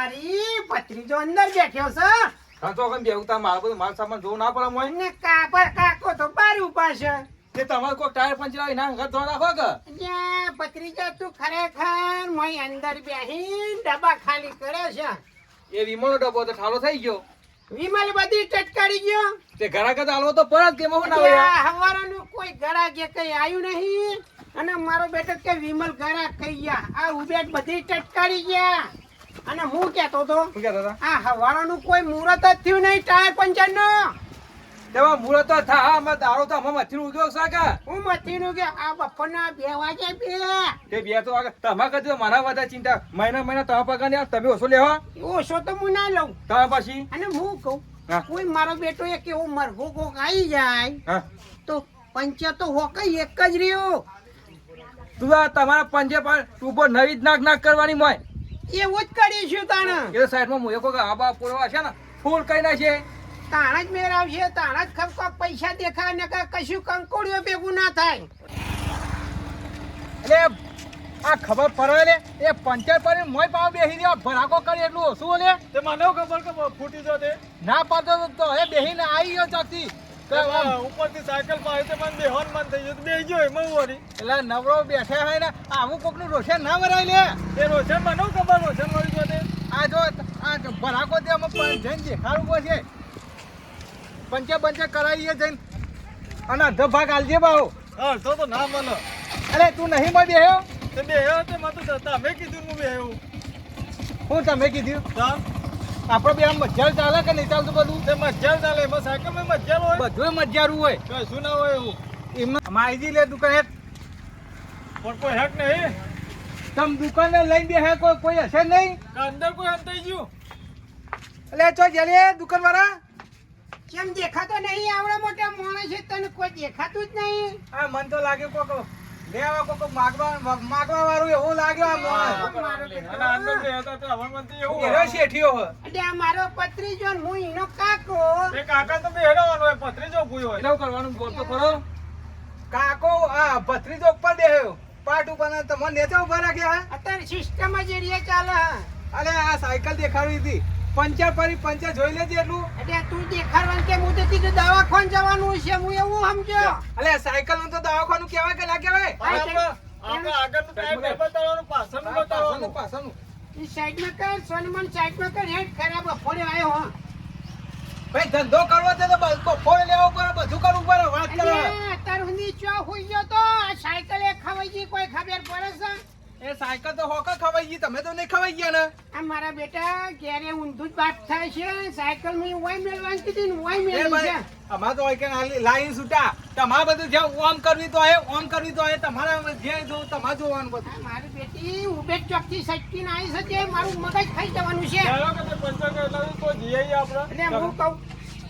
તારી ભત્રીજો અંદર બેઠ્યો છે. હા તો બેહું તા મારા બધું માલ સામાન જોવું ના પડે મોય. અને કાપર કાકો તો બાર ઊભા છે. તે તમારે કોઈ ટાયર પંચર ના ઘર ધોવા નાખો કે અલ્યા, ભત્રીજો તું ખરેખર મોય અંદર બેહી ડબ્બા ખાલી કરે છે. એ વિમલનો ડબ્બો તો ઠાલો થઈ ગયો. વિમલ બધી ટટકારી ગયો. તે ઘરા કરતા હાલવો તો પરત કે એમાં ના હોય કોઈ આવ્યું નહીં. અને મારો બેટો કે વિમલ ગળા કઈ ગયા. આ ઉબેટ બધી ટટકારી ગયા. અને હું કેતો તો શું કેતો હતો? આ હવારનું કોઈ મુહૂર્ત જ થયું નહીં ટાયર પંચર નો તેમાં મુહૂર્ત તો થા હા અમારે દારૂ તો અમારે મચ્છી ઉદ્યોગ સાકા કે? હું મતીનું કે આ બપોરના બે વાગે બે તે બે તો આગળ તમારે કદી મારા બધા ચિંતા. મહિના મહિના તમે પગાર ને તમે ઓછો લેવા ઓછો તો હું ના લઉં. તમે પછી? અને હું કહું કોઈ મારો બેટો એક એવો મરઘો કોક આવી જાય હા. તો પંચે તો હોકઈ એક જ રહ્યો. તું આ તમારા પંજે પર ઉપર નવી જ નાક નાક કરવાની મોય. એવું જ કરીશું તાણે. એ તો સાઈડમાં મુએ કોઈ આબા પૂરવા છે ને ફૂલ કઈ છે તાણા જ મેળવશે તાણા જ ખબ પૈસા દેખાય ને કાંઈ કશું કંકોડીઓ ભેગું ના થાય. એટલે આ ખબર પડે લે એ પંચર પર મોય પાવ બેહી રહ્યો ભરાકો કરી એટલું ઓછું લે. તે મને ખબર કે ફૂટી જતે ના પાડતો તો તો એ બેહીને આવી ગયો ચોથી ઉપરથી સાયકલમાં તે મને બેહોન મન થઈ ગયું બે ગયો એમાં વળી એટલે નવરો બેઠે હોય ને આવું કોકનું રોશન ના મરાય લે. એ રોશન મને ખબર રોશન વળી જતે આ જો આ ભરાકો તે અમે જઈને દેખાડવું પડશે પંચે પંચે કરાવીએ જઈને. અને અડધો ભાગ આલજે બાઉ હા તો તો ના મને અરે તું નહીં મળી બેહ્યો? તે બેહ્યો તે મને તો તમે કીધું હું બેહ્યું. હું તમે કીધું? તા? આપણો બે આમ મજ્જાર ચાલે કે નહીં ચાલતું બધું? તે મજ્જાર ચાલે બસ સાયકલ કેમ મજ્જાર હોય? બધું મજારું હોય. કશું ના હોય એવું? એમાં માહિતી લે દુકાન હેઠ. પણ કોઈ હેક નહીં. તમ દુકાને લઈને બેહે કોઈ કોઈ હશે નહીં? અંદર કોઈ હંતાઈ ગયું? એટલે ચો જલે દુકાન વાળા કેમ દેખાતો નહીં? આવડો મોટા માણસ છે તને કોઈ દેખાતું જ નહીં. આ મન તો લાગે કોક લેવા કોક માગવા માગવા વાળું એવું લાગ્યો આ માણસ અને અંદર બે હતા તે હવે એવું એનો શેઠિયો હોય. એટલે આ મારો પત્રીજો ને હું એનો કાકો. એ કાકા તો બેહેડવાનો હોય એટલે કરવાનું બોલતો ખરો? કાકો આ ભત્રીજો ઉપર બેહ્યો. પાટ ઉપર તમને નેચે ઊભા રાખ્યા અત્યારે સિસ્ટમ જ એરિયા ચાલે હે. અરે આ સાયકલ દેખાડી હતી. પંચર પરી પંચર જોઈ લેજે એટલું. એટલે તું દેખાડવાનું કે હું તો કીધું દવાખાને જવાનું છે. હું એવું સમજ્યો એટલે સાયકલનું તો દવાખાનું કહેવાય કે ના કહેવાય? આપણે ટાયર નહીં બતાવવાનું પાછળનું પાછળનું બતાવવાનું. પાછળનું. ઈ સાઈડમાં કર સોનમન સાઈડમાં કર. હેડ ખરાબ બપોરે આવ્યો હા. ભાઈ ધંધો કરવો છે તો બફોરે લેવો પડે બધું કરવું પડે વાત કરો એટલે અત્યાર હોઈ ગયો તો? આ સાયકલ એ ખવાઈ ગઈ કોઈ ખબર પડે છે? એ સાયકલ તો હોકા ખવાઈ ગઈ તમે તો નહીં ખવાઈ ગયા ને? આ મારા બેટા ક્યારે ઊંધું જ વાત થાય છે. સાયકલ મેં ઓય મેળવાની કીધી ને ઓય ભાઈ છે. અમાર તો કે લાઈન છૂટા. તમારે બધું જે ઓમ કરવી તો હે ઓમ કરવી તો હે તમારા જે જો તમાર જોવાનું બધું. મારી બેટી ઉબેટ ચોકથી સટકીને આવી શકે મારું મગજ ખાઈ જવાનું છે? ચાલો કે તો પંચર એટલે તો જીએ આપણે એટલે હું કહું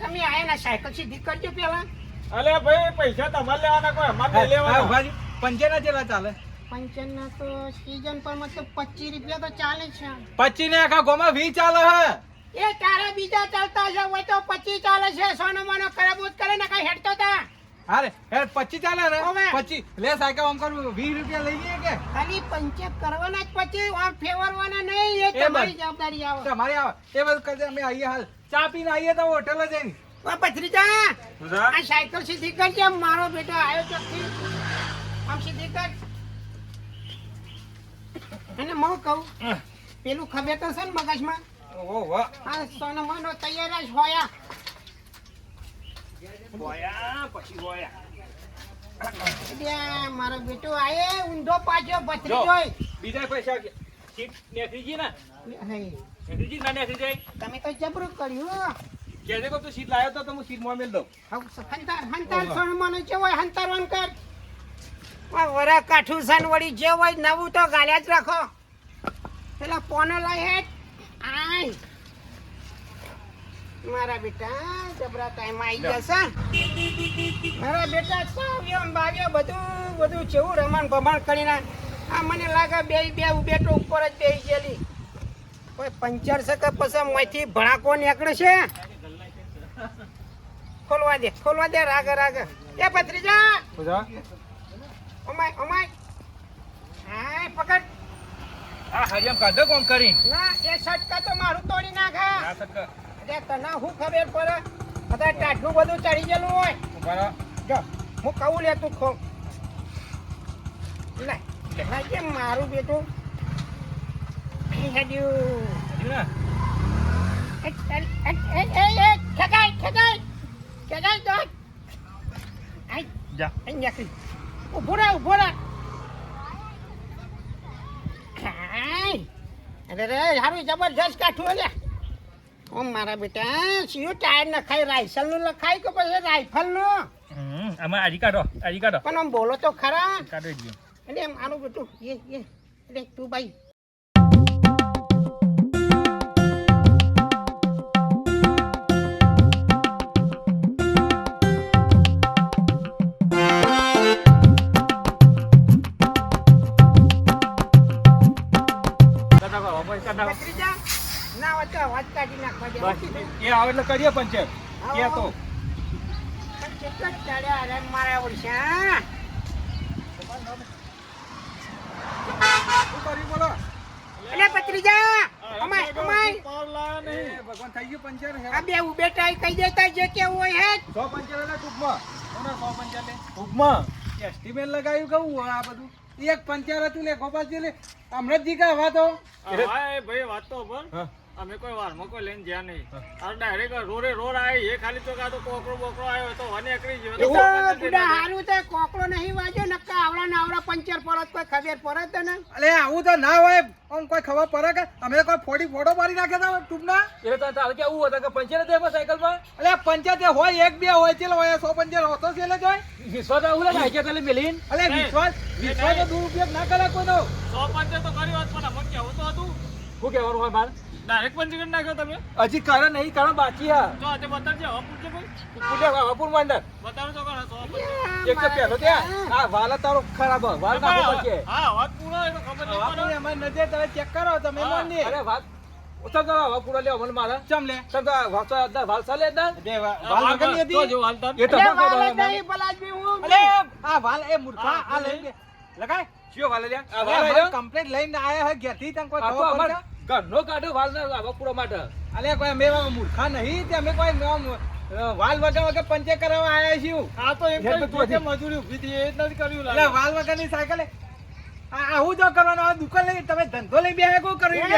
તમે આયા ના સાયકલ સીધી કરજો પેલા અલે ભાઈ પૈસા તમારે લેવાના કોઈ અમારે લેવાના. પંચે ના ચેલા ચાલે. પંચન ના તો સીઝન પર મતલબ પચીસ રૂપિયા તો ચાલે છે. પચી ને આખા ગોમાં વી ચાલે હે? એ તારા બીજા ચાલતા છે? હોય તો પચીસ ચાલે છે. સોનો મોનો ખરાબોત કરે ને કઈ હેડતો તા. અરે ચાલે ને? હવે. લે સાયકલ આમ કરું વીસ રૂપિયા લઈ કે? ખાલી પંચેત કરવાના જ પછી આમ ફેવરવાના નહીં એ તમારી જવાબદારી આવે. તમારે આવે. એ બધું કરજે અમે આવીએ હાલ. ચા પીને આવીએ તો હોટલ જઈને. ઓ પથરીજા આ સાયકલ સીધી કરજે મારો બેટો આવ્યો ચોકથી. આમ સીધી કર. અને મો કહું. પેલું ખબર તો છે ને મગજમાં? ઓહો આ સોનો મનો તૈયાર જ હોયા. હોયા પછી હોયા. મારો બેટો આયે ઊંધો પાછો ભત્રીજો. બીજા પૈસા ચીપ ગઈ ને? ગઈ ના નેખરી જાય તમે તો જબરું કર્યું. કેજે કો તું સીટ લાયો તો હું સીટમાં મેલ દઉં. હા હંતાર હંતાર સોનો મોનો જે હોય વન કર. વરા કાઠું સન વળી જે હોય નવું તો ગાલ્યા જ રાખો. પેલા પોનો લઈ હે. આય. મારા બેટા જબરા ટાઈમ આવી જશે. મારા બેટા સાવ્યો બાવ્યો બધું બધું જેવું રમણ ભમણ કરીને. આ મને લાગે બે બે બેટો ઉપર જ બેસી ગયેલી. કોઈ પંચર છે કે પછી મોંથી ભડાકો નીકળે છે? ખોલવા દે ખોલવા દે રાગે રાગે. એ ભત્રીજા! પૂજા ઓમાય ઓમાય હાય પકડ આ હરિયમ કાઢો કોમ કરી ના એ સટકા તો મારું તોડી નાખે આ સટકા અરે તને શું ખબર પડે બધા ટાઢું બધું ચડી ગયેલું હોય બરાબર જો હું કહું લે તું ખોલ લે ના કે મારું બેટું. હજી ને? ખેંચાય, ખેંચાય. ખેંચાય તો. આઈ, જા. અહીં નીકળી. ઊભો રહે, ઊભો રહે. અરે રે હારું જબરજસ્ત કાઠું લે. ઓ મારા બેટા સિયું ટાયર નખાય રાઇફલનું લખાય કે પછી રાઇફલનું હમ, આમાં આજી કાઢો આજી કાઢો. પણ આમ બોલો તો ખરા. કાઢો એટલે એમ આનું બેટું એ એ એટલે તું ભાઈ ના હોય તો કાઢી નાખવા દે એ આવે એટલે કરીએ પંચર કે તો. પણ કેટલા અરે મારા ઓળશા શું બોલો? એટલે પત્રીજા અમાય અમાય. પાર લાયા નહીં. ભગવાન થઈ ગયું પંચર હે. આ બે ઉભેટા કહી દેતા જે કેવું હોય હે સો પંચર એટલે ટૂંકમાં. કોના સો પંચર લે? ટૂંકમાં. એસ્ટિમેટ લગાવ્યું કહું આ બધું? એક પંચર હતું લે ગોપાલજી લે. હમણાં કા જીગા તો હા ભાઈ વાત તો પણ હા. અમે કોઈ વારમાં કોઈ લઈને જ્યાં નહીં. અરે ડાયરેક્ટ રોરે રોડ આવી એ ખાલી તો કાતો કોકરો બોકરો આવ્યો તો વને એકરી ગયો. એ તો તો બુડા હારું તે કોકરો નહીં વાગ્યો નક્કા આવડા ને આવડા પંચર પરત કોઈ ખબર પડે ને અલે આવું તો ના હોય આમ કોઈ ખબર પડે કે અમે કોઈ ફોડી ફોટો મારી નાખ્યા હતા ટૂંકના એટલે તારે કે કેવું હતું કે પંચર જ સાયકલમાં અલે પંચર તે હોય એક બે હોય ચેલો હોય સો પંચર હોતો છે એટલે જોય વિશ્વાસ આવું લે કે તને મિલીન? અલે વિશ્વાસ વિશ્વાસ દુરુપયોગ ના કરે કોઈનો સો પંચર તો કર્યો વાત પણ અમને કેવું તો હતું. શું કહેવાનું હોય મારે? ડાયરેક્ટ પંચર નાખો નાખ્યો તમે? હજી કરે નહીં કરે બાકી હા તો આજે બતાવજો હપુર છે ભાઈ? પૂછે હપુર અંદર બતાવો તો કરો એક તો પહેલો ત્યાં આ. વાલા તારો ખરાબ. વાલ કાપો પછી. હા વાત પૂરો હોય તો ખબર નહીં પડે. અમાર નજર તમે ચેક કરો તમે હા, ની અરે વાત મને તો તો તો એ તો એ લઈને? કમ્પ્લીટ આયા હે ઘેરથી તને કોઈ ઘરનો કાઢો વાલ ને આવા માટે. અલે કોઈ અમે મૂર્ખા નહીં તે અમે કોઈ વાલ વગર વગર પંચે કરાવવા આયા છીએ. આ તો એમ બધું મજૂરી ઊભી થઈ એ જ નથી કર્યું એટલે વાલ વાલ વગરની સાયકલ આવું જો કરવાનું આ દુકાન લઈ તમે ધંધો લઈ બેહે કો કરી નવ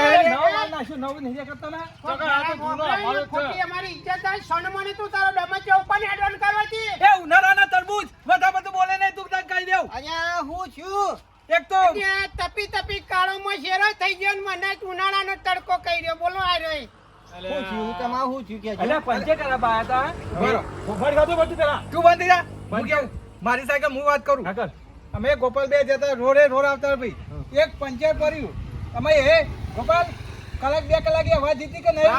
નાખ્યું નવ નહીં કરતો ના? તો આ તો જૂનો અમારો છે. અમારી ઇજ્જત થાય સોનમણી તું તારો ડમચો ઉપર હેડવાન કરવાથી એ ઉનાળાના તરબૂચ બધા બધું બોલે નહીં તું તને કહી દેવું અહીંયા હું છું એક તો ત્યાં તપી તપી કાળોમાં શેરો થઈ ગયો ને મને જ ઉનાળાનો તડકો રહ્યો બોલો આ રહ્યો અલ્યા. પંચે કરાવવા આયા તા? બરો. ખાધું બધું પેલા? તું બંધ જા. હું કેવું? મારી સાયકલ હું વાત કરું? હા અમે ગોપાલ બે જતા રોડે રોડ આવતા ભાઈ. એક પંચાયત ભર્યું અમે હે ગોપાલ કલાક બે કલાક અવાજ જીતી કે નહીં?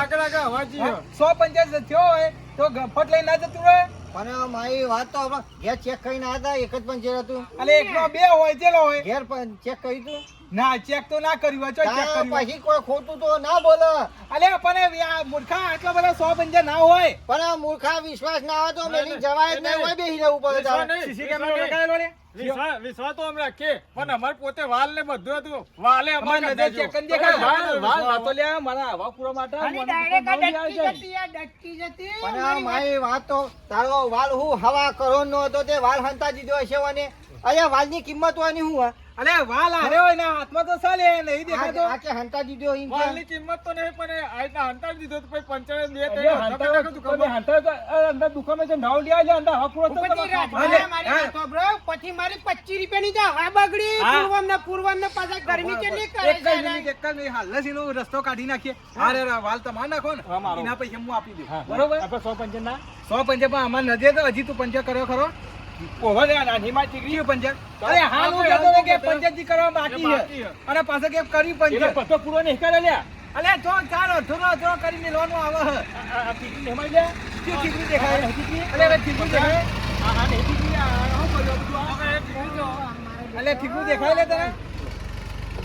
સો પંચાયત થયો હોય તો ગફટ લઈ ના જતું રહે? પણ મારી વાત તો આપણે ઘેર ચેક કરીને હતા એક જ પંચર હતું. અને એકનો બે હોય ચેલો હોય. ઘેર પણ ચેક કર્યું તું. ના ચેક તો ના કર્યું હોય ચેક કર્યું પછી કોઈ ખોટું તો ના બોલે. અલે પણ આ મૂર્ખા આટલા બધા સો પંચાયત ના હોય. પણ આ મૂર્ખા વિશ્વાસ ના આવે તો મેલી જવાય જ નહીં હોય બેસી રહેવું પડે. સીસી કેમેરો લગાવેલો ને વિશ્વાસ વિશ્વાસ તો અમે રાખીએ પણ અમારે પોતે વાલ ને બધું હતું. વાલે અમારે અમારે નજર ચેક કરીને દેખાય. વાલ વાલ વાતો લે મારા આવા પૂરો માટે અને ડાયરેક્ટ આ નવી આવી ડટકી જતી આ ડટકી જતી. પણ આ મારી વાત- મારી વાત તો તારો વાલ હું હવા કરોડ નો હતો તે વાલ હંતા દીધો છે અને અહીંયા વાલની કિંમત હોયની શું અલે વાલ હારે હોય ને હાથમાં તો ચાલે નહીં દેખાતો આ કે હંતા દીધો ઇન વાલની કિંમત તો નહીં પણ આ હંતા દીધો તો પછી પંચાયત બે અરે હંતા તો તું હંતા તો, અંદર દુકાને જે નાવ આવ્યા, અંદર હા તો. મારી તો બ્રો પછી મારી પચીસ રૂપિયાની જા હા બગડી. પૂર્વમ ને પૂર્વમ ને પાછા ગરમી કેટલી કરે એક જ મિનિટ એક જ મિનિટ હાલ એનો રસ્તો કાઢી નાખીએ. અરે વાલ વાલ માર નાખો ને. એના પૈસા હું આપી દઉં. બરોબર? આપણે સો પંચર ના સો પંચે પણ અમાર નજે તો હજી તું પંચે કર્યો ખરો. નાની માં ચીકરી. કયું અરે હાલ હું કહેતો હતો કે પંચાયતી કરવા બાકી છે છે. અને પાછો કે કરી એટલે પંચે પૂરો નહીં કરે લ્યા. અલે તો ચાલ અધૂરો અધૂરો કરીને લોનું આવે આ- આ નહીં મળી લ્યા. શું ચીકરી દેખાય આ અલે હવે ચીકરી દેખાય આ- આ નહીં ચીકરી, આ- આ શું બધું આ? હવે બીજું જો. અલે ઠીકરું દેખાય લે તને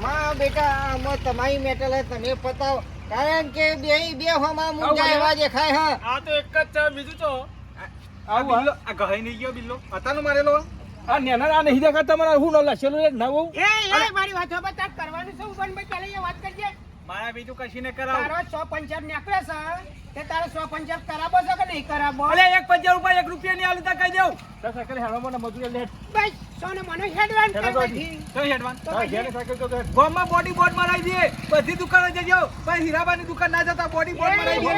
માં બેટા આમાં તમારી મેટલ હે તમે પતાવ કારણ કે બે બે હોમાં મુંજા એવા દેખાય હા આ તો એક જ છે બીજું તો આ બિલ્લો આ ગહાઈ નહીં ગયો બિલ્લો? હતાનો મારેલો આ નેના આ નહીં તમારા હું ન એક નવું. એ એ મારી વાતો સાંભળ, કરવાનું છે ઉભાન ભાઈ એ વાત કરજે. મારા બીજું કશી ને કરાવ. તારો સો પંચાર નીકળે છે. તે તારે સો પંચાર કરાવો છે કે નહીં કરાવો અલે એક પંચાર રૂપિયા એક રૂપિયા ની આલું કહી દઉં. તાર સાયકલ હેડવા મને મજૂરી લેટ. બસ સોને મને હેડવાન તો હેડવાન? તો હા સાયકલ તો ઘેર. બોડી બોર્ડ મરાઈ દે બધી દુકાનો જજો. પણ હીરાબાની દુકાન ના જતા બોડી બોર્ડ મરાઈ દે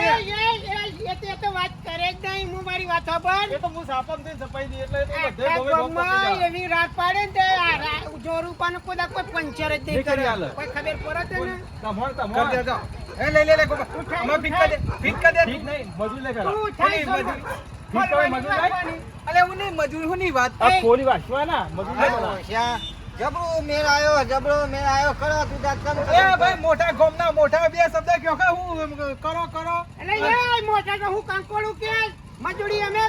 એ, તો વાત કરે જ નહીં હું મારી વાત. એ તો હું સાપમ થઈને સપાઈ દી એટલે તો બધે આખા ગમે ગમ પતી ગામમાં જાય. એવી રાત પાડે ને તે આ રા- જો રૂપાનું કોઈ કોઈ પંચર જ નહીં કરી. કોઈ ખબર પડે ને તમોણ, કર દેજો. એ લઈ લે લે ગોપા આમાં દે ફિટ દે. નહીં, મજૂરી લે પેલા. તું થાય કોની છે મજૂરી? ઠીક તો એ મજૂરી લાય. રાખવાની. અલે હું નહીં મજૂરી હું નહીં વાત આ કોરી. વાસવા ના, મજૂરી લે પેલા. જબરો મેળ આયો જબરો મેળ આયો. કરો તું તાર કામ એ ભાઈ મોટા ગોમના મોટા બે શબ્દ કયો કે હું કરો કરો. એટલે એ મોટા તો હું કંકોડું કે મજૂરી અમે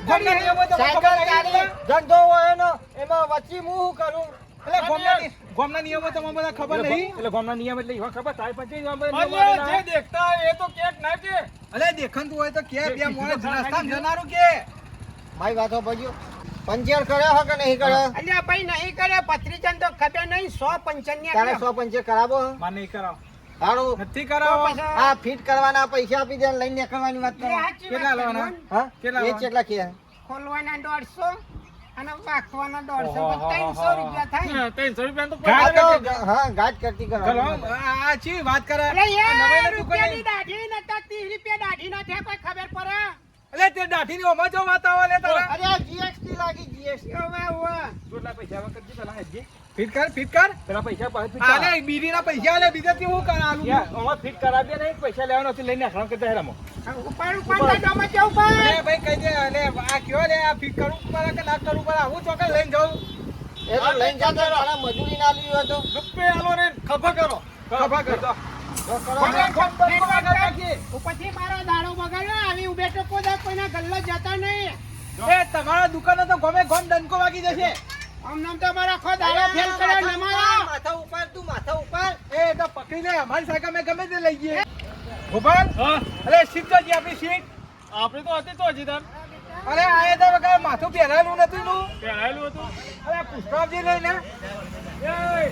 સાયકલ ગાડી ધંધો હોય એનો એમાં વચ્ચે હું શું કરું? એટલે ગોમના ગોમના નિયમો તમને બધા ખબર નહીં. એટલે ગામના નિયમ એટલે એવા ખબર તારી પછી જ દેખતા હોય એ તો કેક ના કે. અલે દેખંતું હોય તો કે બે મોણે તો ખરા રસ્તામાં કીધું. જનારું કે. મારી વાતો ભજ્યો. પંચર કર્યો હો કે નહીં કર્યો? અલ્યા ભાઈ નહીં કરે પત્રીજન તો ખબર નહીં સો પંચનની તારે સો પંચર કરાવો? માર નહીં કરાવ. હારું. નથી કરાવો. આ ફિટ કરવાના પૈસા આપી દે લઈને કરવાની વાત કરો. કેટલા લેવાના? હા? કેટલા એ કેટલા કે? ખોલવાના દોઢસો. અને વાંખવાના દોઢસો ત્રણસો રૂપિયા થાય ત્રણસો રૂપિયા તો હા હા ગાઢ કરતી કરો. આ ચી વાત કરે? નવાઈના રૂપિયાની દાઢી નતા ત્રીસ રૂપિયા દાઢી ના થયા કોઈ ખબર પડે? અરે તે દાઢીની ઓમાં જો વાત આવે લે તારા. અરે જીએસટી લાગી ફિટ કર ફિટ કર. પેલા પૈસા પાછું આલે બીડી ના પૈસા આલે બીજાથી હું કર આલું યાર, ફિટ કરાવીએ ને પૈસા લેવાનો છે લઈને નાખવાનું કે તહેરામાં. ઉપર ઉપર દાઢામાં જવું ઉપર પડે. ભાઈ કહી દે અલે આ કયો લે આ ફિટ કરું ઉપર કે ના કરું પડે હું ચોક્કસ લઈને જાઉં. એ તો લઈને જાતો આના મજૂરી ના લીધું તો. રૂપિયા આલો ને ખભા કરો. ખભા કર. તો કરવા. ઉપરથી મારો દાડો બગાડ્યો આવી ઉભે તો કોઈ કોઈના ગલ્લો જતા નહીં. એ તમારા દુકાને તો ગમે ગમ ડંકો વાગી જશે. આમ નામ તો અમારા ખો દાડો ફેલ કર્યો નમાયો માથા ઉપર તું માથા ઉપર એ તો પકડી લે અમારી સાકા મેં ગમે તે લઈ જઈએ. ગોપાલ? હા. અરે સીટ તો જી આપણી સીટ. આપણે તો હતી તો હજી તાર. અરે આ તો વગર માથું પહેરાયેલું નથી નું. પહેરાયેલું હતું. અરે પુષ્પાજી લઈને. એ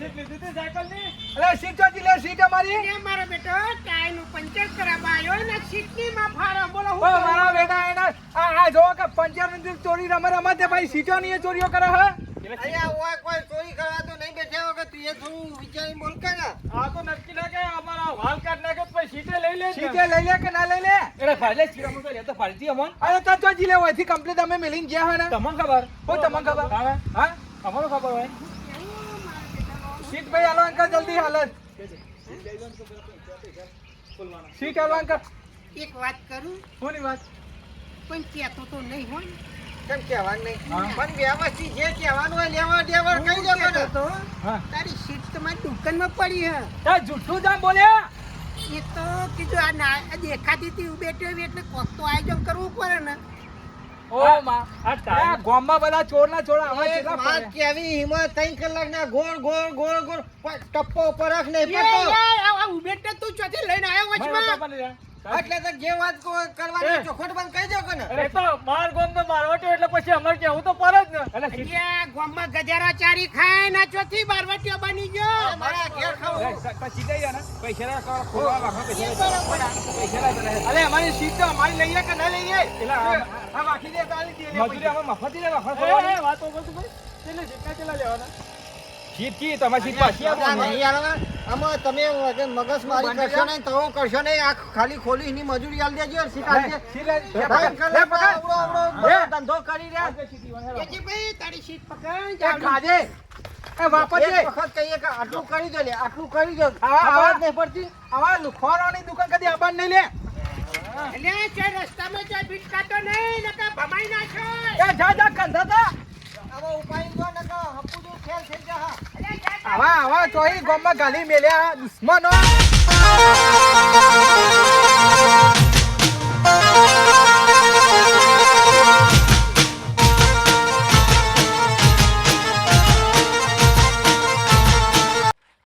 સીટ લીધી હતી સાયકલની? અરે સીટ તો લે સીટ અમારી. એ મારો બેટો ટાયરનું પંચર કરાવવા આવ્યો ને સીટની માં ફારો બોલો હું મારા બેટા એના આ આ જો કે પંચાયતની ચોરી રમે રમે તે ભાઈ સીટો ની ચોરીઓ કરે હે? અહીંયા ઓય કોઈ ચોરી કરવા તો નહીં બેઠા વગર તું એ થોડું વિચારી બોલ કે ને? આ તો નક્કી ના કે અમારા વાલ કાઢ નાખે તો પછી સીટે લઈ લે સીટે લઈ લે કે ના લઈ લે? એટલે ફાડલે ચીરામાં તો લેતો ફાડતી અમોન. અરે તો તો જી લે હોયથી કમ્પ્લીટ અમે મેલીને ગયા હોય ને. તમને ખબર? હો તમને ખબર? હા? હા? અમારો ખબર હોય? સીટ ભાઈ હાલો અંકલ જલ્દી હાલત સીટ હાલો અંકલ એક વાત કરું? કોની વાત? પણ કહેતો તો નહીં હોય કેમ કહેવાનું નહીં? પણ વ્યવસ્થિત જે કહેવાનું હોય લેવા દેવા કઈ દો તો તારી સીટ તો મારી દુકાનમાં પડી હે. તાર જૂઠું જામ બોલ્યા. એ તો કીધું આ ના દેખાતી હતી ઉભેટી હોય એટલે કોક તો આયોજન કરવું પડે ને. ગામમાં બધા ચોરના ચોર વાત પડે કેવી? હિંમત ત્રણ કલાકના ગોળ ગોળ ગોળ ગોળ. પણ ટપ્પો પરખ નહીં જ તું ચોથી લઈને આવ્યો વચમાં. એટલે તો જે વાત કો- કરવાની. ચોખવટ બંધ કહી દો કે ને? એ તો માર ગોમ તો મારવાટો એટલે પછી અમારે કેવું તો પર જ ને. એટલે અહીંયા ગામમાં ગજારા ચારી ખાય ના ચોથી બારવટીઓ બની ગયો. મારા ઘેર ખાવ. પછી ગઈ ને? પૈસા ના ખવડાવ- ખોવા વાખો પૈસા ના- ના. અલે અમારી સીટ તો અમારી લઈએ કે ના લઈએ? એટલે આ- વાખી દે તારી દે મજૂરી આમાં મફતી લે, કરવાની. વાતો કરતું ભાઈ. કેટલી સીટના કેટલા લેવાના. સીટ કી? તમારી સીટ પાછી આપો નહીં આલવા. આમાં તમે મગજ મારી કરશો નહીં તો કરશો નહીં. આ ખાલી ખોલી ની મજૂરી આલ દેજો લે, લે લે ધંધો કરી રહ્યા. ભાઈ તારી સીટ પકડ ખાજે. એ વાપરજે. એક વખત કહીએ કે આટલું કરી દો લે આટલું કરી દો. આવા- ખબર આવા- જ નહીં પડતી. આવા લુખવારોની દુકાન કદી આબાન નહીં લે. એટલે ચાલ રસ્તામાં ચાલ ભીટકાતો નહીં નકર ભમાઈ નાખો એ જા જા કંધા તા આવો ઉપાય દો ને હપુ જો ફેલ થઈ જા. આવા આવા ચોઈ ગોમમાં ગાલી મેલ્યા દુશ્મનો.